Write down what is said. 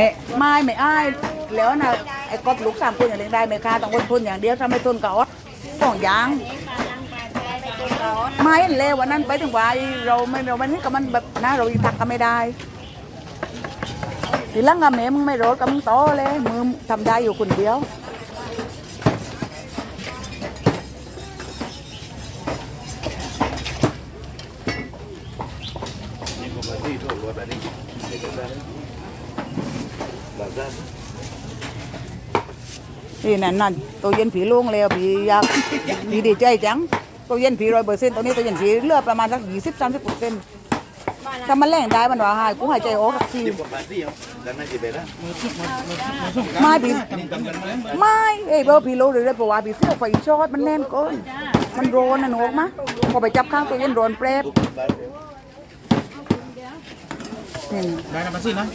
ไม่ไม่ไม่อ้ายแล้วนะไอ้กอบลูกสามคนอย่างเลี้ยงได้ไหมคะต้องอดทนอย่างเดียวถ้าไม่ทนก็อดต้องยางไม่เลววันนั้นไปถึงว่าเราไม่เราไม่นี่กับมันแบบนะเราอีทักก็ไม่ได้ทีหลังกับแม่มึงไม่รอดกับมึงโตเลยมือทำได้อยู่คนเดียวนี่ก็มาที่ว่าแบบนี้ นนี่นั่นนั่นตัวเย็นผีโล่งแล้วผีอยากผีดีใจจังตัวเย็นผีร้อยเปอร์เซ็นต์ตัวนี้ตัวเย็นผีเหลือประมาณสักยี่สิบสามสิบเปอร์เซ็นต์ถ้ามันแรงได้มันว่าหายกูหายใจออกสักทีที่ผมมาที่เขาดังนั้นจีเบล่ะไม่ผีไม่เอ้ยเบอร์ผีโล่เลยเลยเพราะว่าผีเสื้อไฟช็อตมันแน่นเกินมันร้อนนะหนูออกมาพอไปจับข้างตัวเย็นร้อนเปรบทุกบ้านนี่ ได้นะมาสินะ